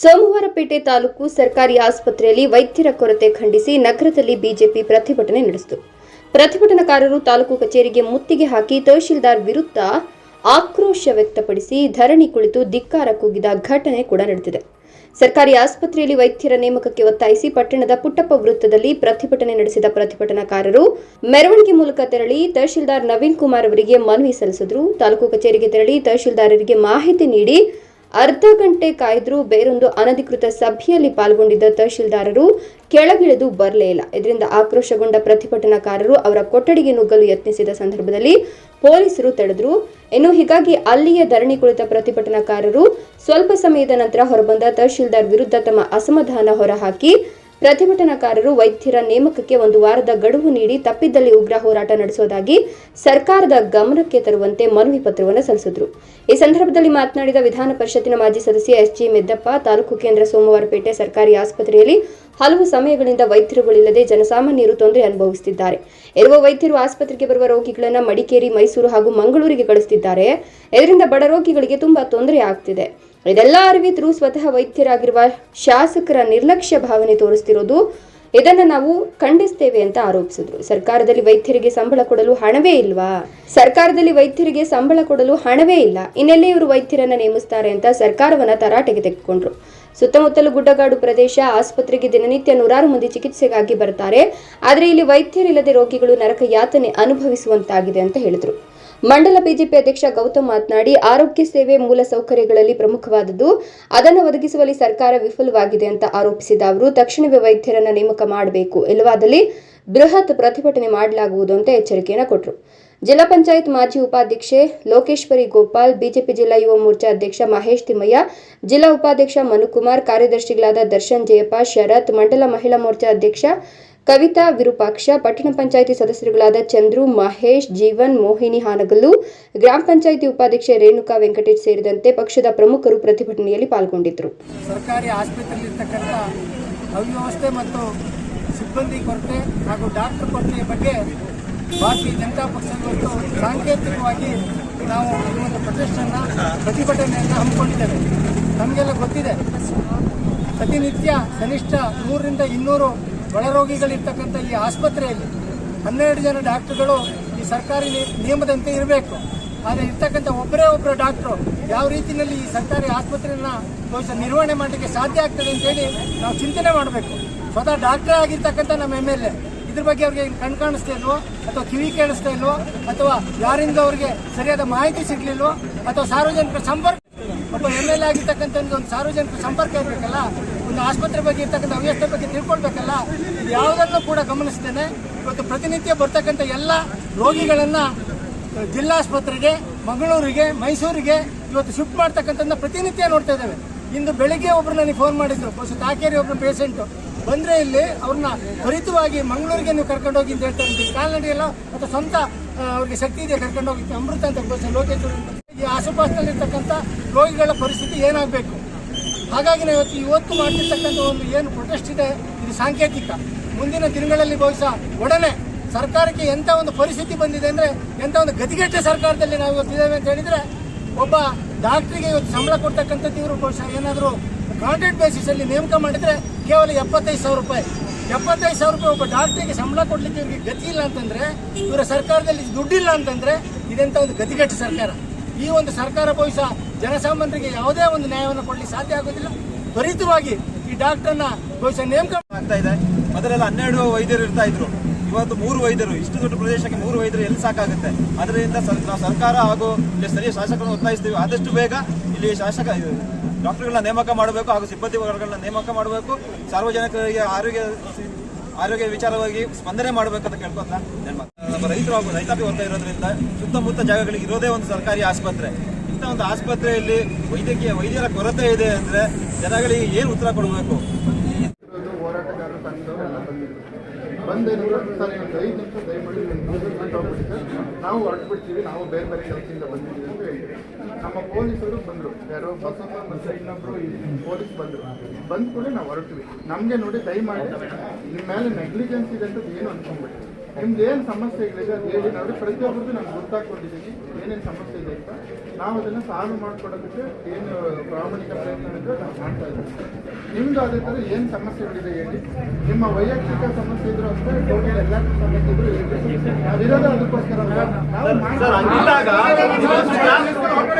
ಸೋಮವಾರಪೇಟೆ ತಾಲೂಕು ಸರ್ಕಾರಿ ಆಸ್ಪತ್ರೆಯಲ್ಲಿ ವೈದ್ಯರ ಕೊರತೆ ಖಂಡಿಸಿ ನಗರದಲ್ಲಿ ಬಿಜೆಪಿ ಪ್ರತಿಭಟನೆ ನಡೆಸಿತು. ಪ್ರತಿಭಟನಾಕಾರರು ತಾಲೂಕು ಕಚೇರಿಗೆ ಮುತ್ತಿಗೆ ಹಾಕಿ ತಹಶೀಲ್ದಾರ್ ವಿರುದ್ಧ ಆಕ್ರೋಶ ವ್ಯಕ್ತಪಡಿಸಿ ಧರಣಿ ಕುಳಿತು ಧಿಕ್ಕಾರ ಕೂಗಿದ ಘಟನೆ ಕೂಡ ನಡೆದಿದೆ. ಸರ್ಕಾರಿ ಆಸ್ಪತ್ರೆಯಲ್ಲಿ ವೈದ್ಯರ ನೇಮಕಕ್ಕೆ ಒತ್ತಾಯಿಸಿ ಪಟ್ಟಣದ ಪುಟ್ಟಪ್ಪ ವೃತ್ತದಲ್ಲಿ ಪ್ರತಿಭಟನೆ ನಡೆಸಿದ ಪ್ರತಿಭಟನಾಕಾರರು ಮೆರವಣಿಗೆ ಮೂಲಕ ತೆರಳಿ ತಹಶೀಲ್ದಾರ್ ನವೀನ್ ಕುಮಾರ್ ಅವರಿಗೆ ಮನವಿ ಸಲ್ಲಿಸಿದ್ರು. ತಾಲೂಕು ಕಚೇರಿಗೆ ತೆರಳಿ ತಹಶೀಲ್ದಾರರಿಗೆ ಮಾಹಿತಿ ನೀಡಿ ಅರ್ಧ ಗಂಟೆ ಕಾಯ್ದರೂ ಬೇರೊಂದು ಅನಧಿಕೃತ ಸಭೆಯಲ್ಲಿ ಪಾಲ್ಗೊಂಡಿದ್ದ ತಹಶೀಲ್ದಾರರು ಕೆಳಗಿಳಿದು ಬರಲೇ ಇಲ್ಲ. ಇದರಿಂದ ಆಕ್ರೋಶಗೊಂಡ ಪ್ರತಿಭಟನಾಕಾರರು ಅವರ ಕೊಠಡಿಗೆ ನುಗ್ಗಲು ಯತ್ನಿಸಿದ ಸಂದರ್ಭದಲ್ಲಿ ಪೊಲೀಸರು ತಡೆದ್ರು. ಇನ್ನು ಹೀಗಾಗಿ ಅಲ್ಲಿಯೇ ಧರಣಿ ಕುಳಿತ ಪ್ರತಿಭಟನಾಕಾರರು ಸ್ವಲ್ಪ ಸಮಯದ ನಂತರ ಹೊರಬಂದ ತಹಶೀಲ್ದಾರ್ ವಿರುದ್ಧ ತಮ್ಮ ಅಸಮಾಧಾನ ಹೊರಹಾಕಿ ಪ್ರತಿಭಟನಾಕಾರರು ವೈದ್ಯರ ನೇಮಕಕ್ಕೆ ಒಂದು ವಾರದ ಗಡುವು ನೀಡಿ ತಪ್ಪಿದ್ದಲ್ಲಿ ಉಗ್ರ ಹೋರಾಟ ನಡೆಸುವುದಾಗಿ ಸರ್ಕಾರದ ಗಮನಕ್ಕೆ ತರುವಂತೆ ಮನವಿ ಪತ್ರವನ್ನು ಸಲ್ಲಿಸಿದ್ರು. ಈ ಸಂದರ್ಭದಲ್ಲಿ ಮಾತನಾಡಿದ ವಿಧಾನ ಪರಿಷತ್ತಿನ ಮಾಜಿ ಸದಸ್ಯ ಎಸ್ ಜಿ ಮೆದ್ದಪ್ಪ, ತಾಲೂಕು ಕೇಂದ್ರ ಸೋಮವಾರಪೇಟೆ ಸರ್ಕಾರಿ ಆಸ್ಪತ್ರೆಯಲ್ಲಿ ಹಲವು ಸಮಯಗಳಿಂದ ವೈದ್ಯರುಗಳಿಲ್ಲದೆ ಜನಸಾಮಾನ್ಯರು ತೊಂದರೆ ಅನುಭವಿಸುತ್ತಿದ್ದಾರೆ. ಇರುವ ವೈದ್ಯರು ಆಸ್ಪತ್ರೆಗೆ ಬರುವ ರೋಗಿಗಳನ್ನು ಮಡಿಕೇರಿ, ಮೈಸೂರು ಹಾಗೂ ಮಂಗಳೂರಿಗೆ ಕಳಿಸುತ್ತಿದ್ದಾರೆ ಇದರಿಂದ ಬಡ ರೋಗಿಗಳಿಗೆ ತುಂಬಾ ತೊಂದರೆ ಆಗ್ತಿದೆ. ಇದೆಲ್ಲ ಅರಿವಿದ್ರೂ ಸ್ವತಃ ವೈದ್ಯರಾಗಿರುವ ಶಾಸಕರ ನಿರ್ಲಕ್ಷ್ಯ ಭಾವನೆ ತೋರಿಸ್ತಿರೋದು ಇದನ್ನ ನಾವು ಖಂಡಿಸ್ತೇವೆ ಅಂತ ಆರೋಪಿಸಿದ್ರು. ಸರ್ಕಾರದಲ್ಲಿ ವೈದ್ಯರಿಗೆ ಸಂಬಳ ಕೊಡಲು ಹಣವೇ ಇಲ್ವಾ? ಸರ್ಕಾರದಲ್ಲಿ ವೈದ್ಯರಿಗೆ ಸಂಬಳ ಕೊಡಲು ಹಣವೇ ಇಲ್ಲ. ಇನ್ನೆಲ್ಲೇ ಇವರು ವೈದ್ಯರನ್ನ ನೇಮಿಸ್ತಾರೆ ಅಂತ ಸರ್ಕಾರವನ್ನ ತರಾಟೆಗೆ ತೆಗೆದುಕೊಂಡ್ರು. ಸುತ್ತಮುತ್ತಲು ಗುಡ್ಡಗಾಡು ಪ್ರದೇಶ, ಆಸ್ಪತ್ರೆಗೆ ದಿನನಿತ್ಯ ನೂರಾರು ಮಂದಿ ಚಿಕಿತ್ಸೆಗಾಗಿ ಬರ್ತಾರೆ. ಆದರೆ ಇಲ್ಲಿ ವೈದ್ಯರಿಲ್ಲದೆ ರೋಗಿಗಳು ನರಕ ಯಾತನೆ ಅನುಭವಿಸುವಂತಾಗಿದೆ ಅಂತ ಹೇಳಿದ್ರು. ಮಂಡಲ ಬಿಜೆಪಿ ಅಧ್ಯಕ್ಷ ಗೌತಮ್ ಮಾತನಾಡಿ, ಆರೋಗ್ಯ ಸೇವೆ ಮೂಲ ಸೌಕರ್ಯಗಳಲ್ಲಿ ಪ್ರಮುಖವಾದದ್ದು, ಅದನ್ನು ಒದಗಿಸುವಲ್ಲಿ ಸರ್ಕಾರ ವಿಫಲವಾಗಿದೆ ಅಂತ ಆರೋಪಿಸಿದ ಅವರು, ತಕ್ಷಣವೇ ವೈದ್ಯರನ್ನು ನೇಮಕ ಮಾಡಬೇಕು ಇಲ್ಲವಾದಲ್ಲಿ ಬೃಹತ್ ಪ್ರತಿಭಟನೆ ಮಾಡಲಾಗುವುದು ಅಂತ ಎಚ್ಚರಿಕೆಯನ್ನು ಕೊಟ್ಟರು ಜಿಲ್ಲಾ ಪಂಚಾಯತ್ ಮಾಜಿ ಉಪಾಧ್ಯಕ್ಷೆ ಲೋಕೇಶ್ವರಿ ಗೋಪಾಲ್, ಬಿಜೆಪಿ ಜಿಲ್ಲಾ ಯುವ ಮೋರ್ಚಾ ಅಧ್ಯಕ್ಷ ಮಹೇಶ್ ತಿಮ್ಮಯ್ಯ, ಜಿಲ್ಲಾ ಉಪಾಧ್ಯಕ್ಷ ಮನುಕುಮಾರ್, ಕಾರ್ಯದರ್ಶಿಗಳಾದ ದರ್ಶನ್ ಜಯಪ್ಪ, ಶರತ್, ಮಂಡಲ ಮಹಿಳಾ ಮೋರ್ಚಾ ಅಧ್ಯಕ್ಷ ಕವಿತಾ ವಿರೂಪಾಕ್ಷ, ಪಟ್ಟಣ ಪಂಚಾಯಿತಿ ಸದಸ್ಯರುಗಳಾದ ಚಂದ್ರು, ಮಹೇಶ್, ಜೀವನ್, ಮೋಹಿನಿ ಹಾನಗಲ್ಲು, ಗ್ರಾಮ ಪಂಚಾಯಿತಿ ಉಪಾಧ್ಯಕ್ಷೆ ರೇಣುಕಾ ವೆಂಕಟೇಶ್ ಸೇರಿದಂತೆ ಪಕ್ಷದ ಪ್ರಮುಖರು ಪ್ರತಿಭಟನೆಯಲ್ಲಿ ಪಾಲ್ಗೊಂಡಿದ್ದರು. ಸರ್ಕಾರಿ ಆಸ್ಪತ್ರೆಯಲ್ಲಿರ್ತಕ್ಕಂಥ ಅವ್ಯವಸ್ಥೆ ಮತ್ತು ಸಿಬ್ಬಂದಿ ಕೊರತೆ ಹಾಗೂ ಡಾಕ್ಟರ್ ಕೊರತೆಯ ಬಗ್ಗೆ ಭಾರತೀಯ ಜನತಾ ಪಕ್ಷ ಇವತ್ತು ಸಾಂಕೇತಿಕವಾಗಿ ನಾವು ಈ ಒಂದು ಪ್ರೊಟೆಸ್ಟನ್ನು ಪ್ರತಿಭಟನೆಯನ್ನು ಹಮ್ಮಿಕೊಂಡಿದ್ದೇವೆ. ನಮಗೆಲ್ಲ ಗೊತ್ತಿದೆ. ಪ್ರತಿನಿತ್ಯ ಕನಿಷ್ಠ ನೂರರಿಂದ ಇನ್ನೂರು ಒಳರೋಗಿಗಳಿರ್ತಕ್ಕಂಥ ಈ ಆಸ್ಪತ್ರೆಯಲ್ಲಿ ಹನ್ನೆರಡು ಜನ ಡಾಕ್ಟರ್ಗಳು ಈ ಸರ್ಕಾರಿ ನಿಯಮದಂತೆ ಇರಬೇಕು. ಆದರೆ ಇರ್ತಕ್ಕಂಥ ಒಬ್ಬರೇ ಒಬ್ಬರು ಡಾಕ್ಟ್ರು ಯಾವ ರೀತಿಯಲ್ಲಿ ಈ ಸರ್ಕಾರಿ ಆಸ್ಪತ್ರೆಯನ್ನು ಬಹುಶಃ ನಿರ್ವಹಣೆ ಮಾಡಲಿಕ್ಕೆ ಸಾಧ್ಯ ಆಗ್ತದೆ ಅಂತೇಳಿ ನಾವು ಚಿಂತನೆ ಮಾಡಬೇಕು. ಸ್ವತಃ ಡಾಕ್ಟ್ರೇ ಆಗಿರ್ತಕ್ಕಂಥ ನಮ್ಮ ಎಂ ಎಲ್ ಎ. ಇದ್ರ ಬಗ್ಗೆ ಅವ್ರಿಗೆ ಕಣ್ ಕಾಣಿಸ್ತಾ ಇಲ್ವೋ, ಅಥವಾ ಕಿವಿ ಕೇಳಿಸ್ತಾ ಇಲ್ವೋ, ಅಥವಾ ಯಾರಿಂದ ಅವ್ರಿಗೆ ಸರಿಯಾದ ಮಾಹಿತಿ ಸಿಗ್ಲಿಲ್ವೋ, ಅಥವಾ ಸಾರ್ವಜನಿಕ ಸಂಪರ್ಕ ಒಬ್ಬ ಎಂ ಎಲ್ ಎ ಆಗಿರ್ತಕ್ಕಂಥ ಒಂದು ಸಾರ್ವಜನಿಕ ಸಂಪರ್ಕ ಇರಬೇಕಲ್ಲ ಒಂದು ಆಸ್ಪತ್ರೆ ಬಗ್ಗೆ ಇರ್ತಕ್ಕಂಥ ಅವ್ಯವಸ್ಥೆ ಬಗ್ಗೆ ತಿಳ್ಕೊಳ್ಬೇಕಲ್ಲ, ಇದು ಯಾವುದನ್ನು ಕೂಡ ಗಮನಿಸ್ತೇನೆ. ಇವತ್ತು ಪ್ರತಿನಿತ್ಯ ಬರ್ತಕ್ಕಂಥ ಎಲ್ಲ ರೋಗಿಗಳನ್ನು ಜಿಲ್ಲಾಸ್ಪತ್ರೆಗೆ, ಮಂಗಳೂರಿಗೆ, ಮೈಸೂರಿಗೆ ಇವತ್ತು ಶಿಫ್ಟ್ ಮಾಡ್ತಕ್ಕಂಥದ್ದನ್ನ ಪ್ರತಿನಿತ್ಯ ನೋಡ್ತಾ ಇದ್ದೇವೆ. ಇಂದು ಬೆಳಿಗ್ಗೆ ಒಬ್ರು ನನಗೆ ಫೋನ್ ಮಾಡಿದ್ರು, ಬಹುಶಃ ತಾಕೇರಿ ಒಬ್ಬರು ಪೇಷೆಂಟು. ಬಂದರೆ ಇಲ್ಲಿ ಅವ್ರನ್ನ ತ್ವರಿತವಾಗಿ ಮಂಗಳೂರಿಗೆ ನೀವು ಕರ್ಕೊಂಡು ಹೋಗಿ ಅಂತ ಹೇಳ್ತಾರೆ ಇದ್ದೀವಿ ಕಾಲ್ನಡಿ ಎಲ್ಲ ಅಥವಾ ಸ್ವಂತ ಅವ್ರಿಗೆ ಶಕ್ತಿ ಇದೆ ಕರ್ಕೊಂಡು ಹೋಗಿ ಅಮೃತ ಅಂತ ಬಹುಶಃ ಲೋಕೇಶ್ವರ. ಈ ಆಸುಪಾಸಿನಲ್ಲಿರ್ತಕ್ಕಂಥ ರೋಗಿಗಳ ಪರಿಸ್ಥಿತಿ ಏನಾಗಬೇಕು? ಹಾಗಾಗಿ ನಾವು ಇವತ್ತು ಇವತ್ತು ಮಾಡ್ತಿರ್ತಕ್ಕಂಥ ಒಂದು ಏನು ಪ್ರೊಟೆಸ್ಟ್ ಇದೆ, ಇದು ಸಾಂಕೇತಿಕ. ಮುಂದಿನ ದಿನಗಳಲ್ಲಿ ಬಹುಶಃ ಒಡನೆ ಸರ್ಕಾರಕ್ಕೆ ಎಂಥ ಒಂದು ಪರಿಸ್ಥಿತಿ ಬಂದಿದೆ ಅಂದರೆ ಎಂಥ ಒಂದು ಗತಿಗೆಟ್ಟ ಸರ್ಕಾರದಲ್ಲಿ ನಾವು ಇವತ್ತಿದ್ದೇವೆ ಅಂತ ಹೇಳಿದರೆ ಒಬ್ಬ ಡಾಕ್ಟ್ರಿಗೆ ಇವತ್ತು ಸಂಬಳ ಕೊಡ್ತಕ್ಕಂಥದ್ದು ಇವರು ಬಹುಶಃ ಏನಾದರೂ ಕಾಂಟ್ರಾಕ್ಟ್ ಬೇಸಿಸಲ್ಲಿ ನೇಮಕ ಮಾಡಿದರೆ ಕೇವಲ ಎಪ್ಪತ್ತೈದು ಸಾವಿರ ರೂಪಾಯಿ. ಎಪ್ಪತ್ತೈದು ಸಾವಿರ ರೂಪಾಯಿ ಒಬ್ಬ ಡಾಕ್ಟ್ರಿಗೆ ಸಂಬಳ ಕೊಡಲಿಕ್ಕೆ ಇವರಿಗೆ ಗತಿ ಇಲ್ಲ ಅಂತಂದರೆ, ಇವರ ಸರ್ಕಾರದಲ್ಲಿ ದುಡ್ಡಿಲ್ಲ ಅಂತಂದರೆ ಇದೆಂಥ ಒಂದು ಗತಿಗೆಟ್ಟ ಸರ್ಕಾರ. ಈ ಒಂದು ಸರ್ಕಾರ ಬಹುಶಃ ಜನಸಾಮಾನ್ಯರಿಗೆ ಯಾವುದೇ ಒಂದು ನ್ಯಾಯವನ್ನು ಕೊಡಲಿಕ್ಕೆ ಸಾಧ್ಯ ಆಗೋದಿಲ್ಲ. ತ್ವರಿತವಾಗಿ ಈ ಡಾಕ್ಟರ್ನ ಬಹುಶಃ ನೇಮಕ ಆಗ್ತಾ ಇದೆ. ಮೊದಲೆಲ್ಲ ಹನ್ನೆರಡು ವೈದ್ಯರು ಇರ್ತಾ ಇದ್ರು. ಇವತ್ತು ಮೂರು ವೈದ್ಯರು, ಇಷ್ಟು ದೊಡ್ಡ ಪ್ರದೇಶಕ್ಕೆ ಮೂರು ವೈದ್ಯರು ಎಲ್ಲಿ ಸಾಕಾಗುತ್ತೆ? ಅದರಿಂದ ಸರ್ಕಾರ ಹಾಗೂ ಇಲ್ಲಿ ಸ್ಥಳೀಯ ಶಾಸಕರನ್ನು ಒತ್ತಾಯಿಸ್ತೀವಿ. ಆದಷ್ಟು ಬೇಗ ಇಲ್ಲಿ ಶಾಸಕ ಡಾಕ್ಟರ್ಗಳನ್ನ ನೇಮಕ ಮಾಡಬೇಕು ಹಾಗೂ ಸಿಬ್ಬಂದಿ ವರ್ಗಗಳನ್ನ ನೇಮಕ ಮಾಡಬೇಕು. ಸಾರ್ವಜನಿಕರಿಗೆ ಆರೋಗ್ಯ ಆರೋಗ್ಯ ವಿಚಾರವಾಗಿ ಸ್ಪಂದನೆ ಮಾಡಬೇಕಂತ ಕೇಳ್ಕೊಂತ ನಮ್ಮ ರೈತರು ಹಾಗೂ ರೈತಾಪಿ ಹೊರತಾ ಇರೋದ್ರಿಂದ ಸುತ್ತಮುತ್ತ ಜಾಗಗಳಿಗೆ ಇರೋದೇ ಒಂದು ಸರ್ಕಾರಿ ಆಸ್ಪತ್ರೆ. ಇಂಥ ಒಂದು ಆಸ್ಪತ್ರೆಯಲ್ಲಿ ವೈದ್ಯಕೀಯ ವೈದ್ಯರ ಕೊರತೆ ಇದೆ ಅಂದ್ರೆ ಜನಗಳಿಗೆ ಏನು ಉತ್ತರ ಕೊಡಬೇಕು? ಹೋರಾಟಗಾರರು ತಂದು ಸರ್ ಐದು ನಿಮಿಷ ದಯಮಾಡಿ ಸರ್ ನಾವು ಹೊರಟ್ಬಿಡ್ತೀವಿ, ನಾವು ಬೇರೆ ಬೇರೆ ಕೆಲಸದಿಂದ ಬಂದಿದ್ದೀವಿ ಅಂತ ಹೇಳಿ ನಮ್ಮ ಪೊಲೀಸರು ಬಂದರು. ಯಾರೋ ಬಸಪ್ಪ ಮತ್ತು ಇನ್ನೊಬ್ಬರು ಪೊಲೀಸ್ ಬಂದರು. ಬಂದ ಕೂಡ ನಾವು ಹೊರಟ್ವಿ. ನಮಗೆ ನೋಡಿ ದಯಮಾಡಿ ನಿಮ್ಮ ಮೇಲೆ ನೆಗ್ಲಿಜೆನ್ಸ್ ಇದೆ ಅಂತ ಏನು ಅನ್ಕೊಂಡ್ಬಿಟ್ರಿ ನಿಮ್ದು ಏನು ಸಮಸ್ಯೆಗಳಿದೆ ಅದು ಹೇಳಿ ನೋಡಿ ಪ್ರತಿಯೊಬ್ಬರದ್ದು ನಾನು ಗೊತ್ತಾಕೊಂಡಿದ್ದೀನಿ ಏನೇನು ಸಮಸ್ಯೆ ಇದೆ ಅಂತ. ನಾವು ಅದನ್ನು ಸಾಲ್ವ್ ಮಾಡ್ಕೊಡೋದಕ್ಕೆ ಏನು ಪ್ರಾಮಾಣಿಕ ಪ್ರಯತ್ನ ನಾವು ಮಾಡ್ತಾ ಇದ್ದೀವಿ. ನಿಮ್ದು ಅದೇ ಥರ ಏನು ಸಮಸ್ಯೆಗಳಿದೆ ಹೇಳಿ. ನಿಮ್ಮ ವೈಯಕ್ತಿಕ ಸಮಸ್ಯೆ ಇದ್ರು ಅಷ್ಟೇ ಟೋಟಲ್ ಎಲ್ಲ ಸಮಸ್ಯೆ ಇದ್ರು ಹೇಳಿ. ನಾವಿರೋದು ಅದಕ್ಕೋಸ್ಕರ? ನಾವು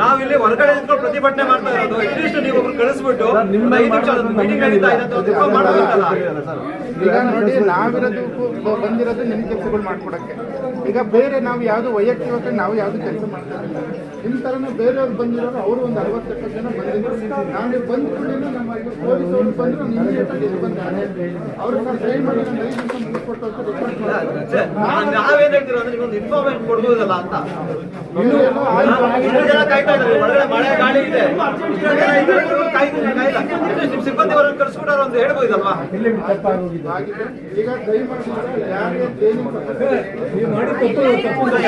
ನಾವಿಲ್ಲಿ ಹೊರಗಡೆ ಪ್ರತಿಭಟನೆ ಮಾಡ್ತಾ ಇರೋದು ಅಟ್ಲೀಸ್ಟ್ ನೀವು ಒಬ್ರು ಕಳಿಸ್ಬಿಟ್ಟು ನಿಮ್ಮ ಮೀಟಿಂಗ್ ನಡೀತಾ ಒಂದು ಈಗ ನೋಡಿ ನಾವಿರೋದು ಬಂದಿರೋದು ನಿಮ್ಮ ಕೆಲಸಗಳು ಮಾಡ್ಕೊಡಕ್ಕೆ ಈಗ ಬೇರೆ ನಾವು ಯಾವುದು ವೈಯಕ್ತಿಕ ನಾವು ಯಾವುದು ಕೆಲಸ ಮಾಡ್ತಾ ಇಲ್ಲ ನಿಮ್ ಥರನೇ ಬೇರೆಯವ್ರು ಬಂದಿರೋರು ಅವರು ಒಂದು ಅರವತ್ತು ಎಪ್ಪತ್ತು ಜನ ಬಂದಿದ್ರು ನಾನು ಬಂದ ಕೂಡಲೇ ನಮ್ಮ ಈಗ ಬಂದರು ಬಂದ್ರು ಇಮಿಡಿಯೇಟ್ ಇಲ್ಲಿ ಟ್ರೈನ್ ಮಾಡಿ ಒಂದು ಐದು ನಿಮಿಷ ಮುಗಿಸ್ಕೊಟ್ಟು ಅಂತ ರಿಕ್ವೆಸ್ಟ್ ಮಾಡಿದ್ರು ನಾವ್- ನಾವೇನ್ ಹೇಳ್ತೀರೋ ಅಂದ್ರೆ ನಿಮ್ಗೊಂದು ಇನ್ಫಾರ್ಮೇಶನ್ ಕೊಡ್ಬೋದಲ್ಲ ಅಂತ ಕಾಯ್ತಾ ಇದ್ದಾರೆ ಹೊರಗಡೆ ಮಳೆ ಗಾಳಿ ಇದೆ. ನಿಮ್ ಸಿಬ್ಬಂದಿ ಅವರನ್ನು ಕಳಿಸ್ಬಿಟ್ಟಾರ ಹೇಳ್ಬೋದಲ್ವಾ? ಈಗ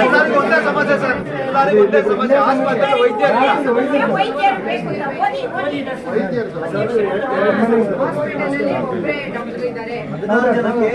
ಎಲ್ಲರಿಗೂ ಒಂದೇ ಸಮಸ್ಯೆ ಸರ್. ಎಲ್ಲರಿಗೂ ಒಂದೇ ಸಮಸ್ಯೆ. ಆಸ್ಪತ್ರೆ ವೈದ್ಯರು ವೈದ್ಯರು ಹಾಸ್ಪಿಟಲ್ ಒಬ್ಬರೇ ಡಾಕ್ಟರ್ ಇದ್ದಾರೆ. ಹದಿನಾರು ಜನಕ್ಕೆ